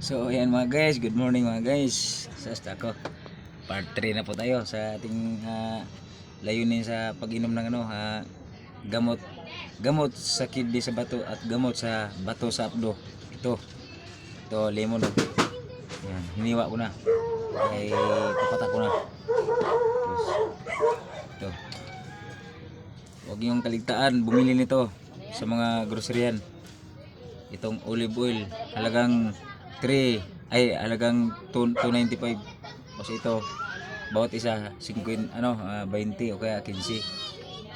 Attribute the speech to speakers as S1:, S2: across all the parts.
S1: So ayan mga guys, good morning mga guys. Sa ako. Part 3 na po tayo sa ating ah, layunin sa pag-inom ng ano, ah, gamot gamot sa kidney sa bato at gamot sa bato sa abdo. Ito. Ito lemon. Yan, hiniwa ko na. Ay papatak ko na. Tapos, ito. Huwag niyong kaligtaan, bumili nito sa mga groceryan itong olive oil halagang 3 ay halagang 2 295 kasi ito bawat isa 50 ano ah, 20 o kaya 15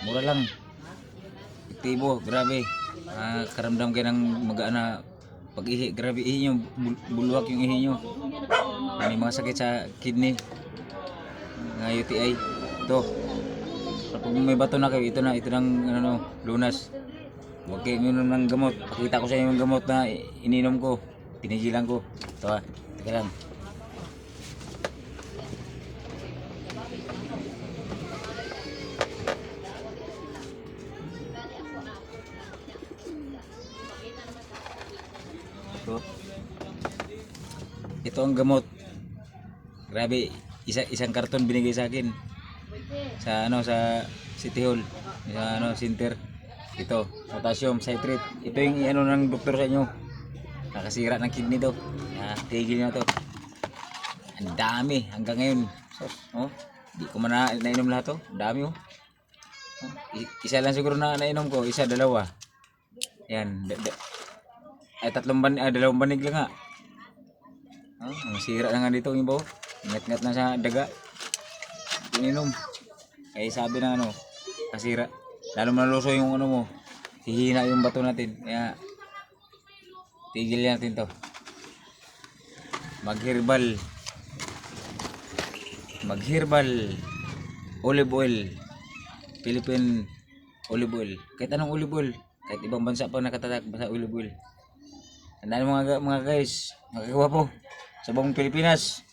S1: mura lang. Aktibo grabe. Ah, karamdam kayo ng mag-ana pag ihi grabe ihi nyo bul- bulwak yung ihi nyo. May mga sakit sa kidney. Nga UTI ito. Pag may bato na kayo ito na ito ng ano lunas. Huwag kayo ng gamot. Pakita ko sa inyo yung gamot na ininom ko. Pinigilan ko. Ito ha. Teka lang. Ito. Ito ang gamot. Grabe, isa, isang karton binigay sa akin. Sa ano sa City Hall. Sa ano center. Ito, potassium citrate. Ito yung ano ng doktor sa inyo. Nakasira ng kidney to. Ah, tigil na to. Ang dami hanggang ngayon. So, oh, di ko man na, nainom lahat to. Ang dami oh. Oh, Isa lang siguro na nainom ko, isa dalawa. Yan, da- ay tatlong ban ah, dalawang banig lang nga. Oh, ang sira na nga dito yung oh. Ngat-ngat na sa daga. Ininom. Kaya sabi na ano, kasira. Lalo maluso yung ano mo. Hihina yung bato natin. Kaya tigil natin to. Mag-herbal. Mag-herbal olive oil. Philippine olive oil. Kahit anong olive oil. Kahit ibang bansa pa nakatatak sa olive oil. Tandaan mga, ga- mga guys, mga kagwapo. Sa buong Pilipinas.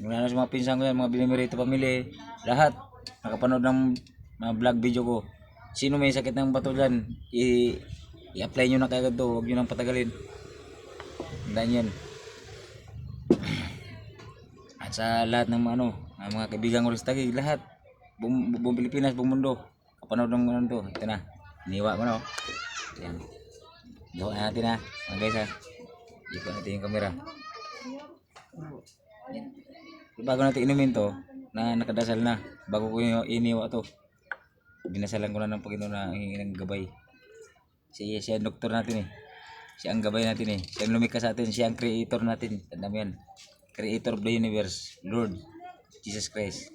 S1: Mula na sa mga pinsan ko yan, mga binimirito pamilya. Lahat. Nakapanood ng mga vlog video ko. Sino may sakit ng bato dyan, i- i-apply nyo na kagad to. Huwag nyo nang patagalin. Tandaan yan. At sa lahat ng ano, ang mga kaibigan ko rin sa Taguig, lahat. Buong, buong Pilipinas, buong mundo. Kapanood ng ano to. Ito na. Iniwa ko na. Oh. Yan. Gawa natin ha. Mga guys ha. Ikot natin yung camera. Bago natin inumin to, na nakadasal na. Bago ko iniwa to. Binasalan ko na ng Panginoon na hingi ng gabay. Siya, siya ang doktor natin eh. Siya ang gabay natin eh. Siya ang lumikha sa atin. Siya ang creator natin. Tanda mo yan. Creator of the universe. Lord. Jesus Christ.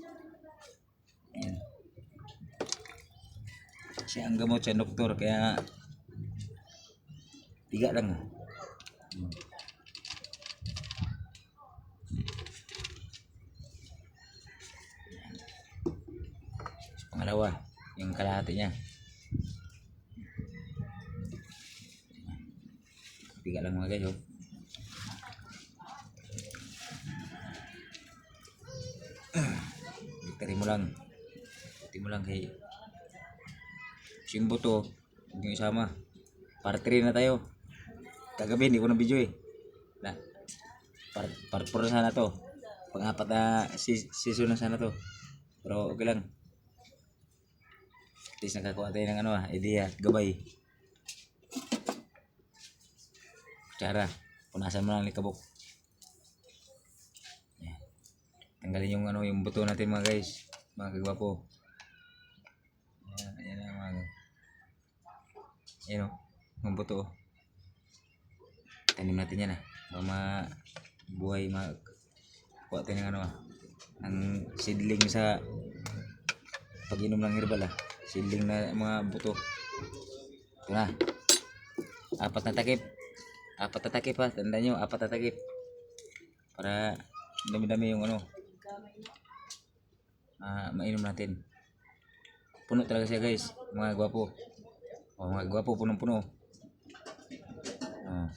S1: Yan. Siya ang gamot. Siya ang doktor. Kaya tiga lang. Hmm. Pangalawa, yung kalahati niya. Tiga lang mga guys, oh. Victory mo lang. Victory mo lang kay Simbo to. Huwag niyo isama. Part 3 na tayo. Kagabi, hindi ko na video eh. Na, part, part 4 na sana to. Pang-apat na season na sana to. Pero okay lang. At least nakakuha tayo ng ano ah, idea, gabay. Kutsara, punasan mo lang ni kabok. Yan. Tanggalin yung ano, yung buto natin mga guys, mga kagwapo. Yan, yan na mga Yan o, yung buto. oh. Tanim natin yan ah. Baka mabuhay, mag kuha tayo ng ano ah. Ang seedling sa pag-inom ng herbal ah. Seedling na mga buto. Ito na. Apat na takip. Apat na takip ha. Tandaan nyo, apat na takip. Para dami-dami yung ano. Ah, mainom natin. Puno talaga siya guys. Mga gwapo. O, mga gwapo, punong-puno. Ah.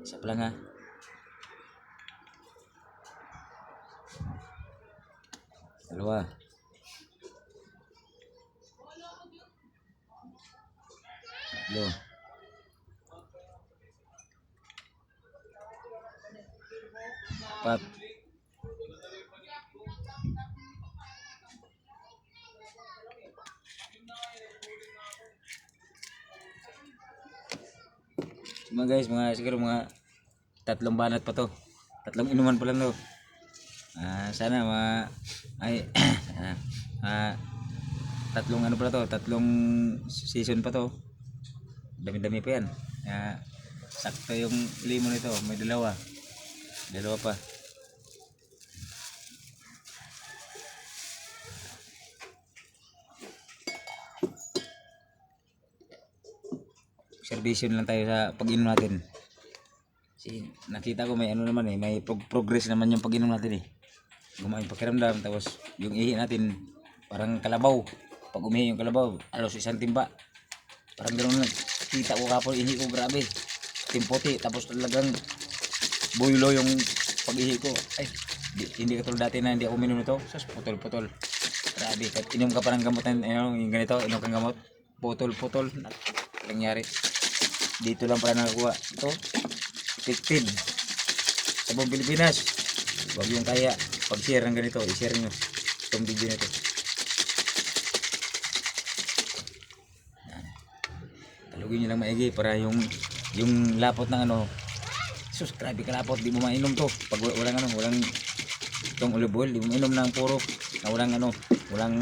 S1: Isa pa lang ha. Dalawa. Tatlo. Apat. So, mga guys, mga siguro mga tatlong banat pa to. Tatlong inuman pa lang to. Ah, sana ma ay ah, ah, tatlong ano pa to, tatlong season pa to. Dami-dami pa yan. Ah, sakto yung limon nito, may dalawa. Dalawa pa. Observation lang tayo sa pag-inom natin. Kasi nakita ko may ano naman eh, may prog- progress naman yung pag-inom natin eh. Gumawa yung pakiramdam, tapos yung ihi natin, parang kalabaw. Pag umihi yung kalabaw, alos isang timba. Parang gano'n lang. Kita ko kapon, ihi ko grabe. Timputi, tapos talagang bulo yung pag-ihi ko. Ay, di, hindi katulad dati na hindi ako minom nito. Sus, putol-putol. Grabe, kahit inom ka pa ng gamot na ano, yung ganito, inom kang gamot. Putol-putol. Nangyari. Dito lang pala nakakuha. Ito, effective. Sa buong Pilipinas. Huwag yung kaya pag-share ng ganito, i-share nyo itong video na ito. Yan. Talugin nyo lang maigi para yung yung lapot ng ano sus grabe ka lapot di mo mainom to. Pag wala- walang ano walang itong olive oil di mo mainom ng puro na walang ano walang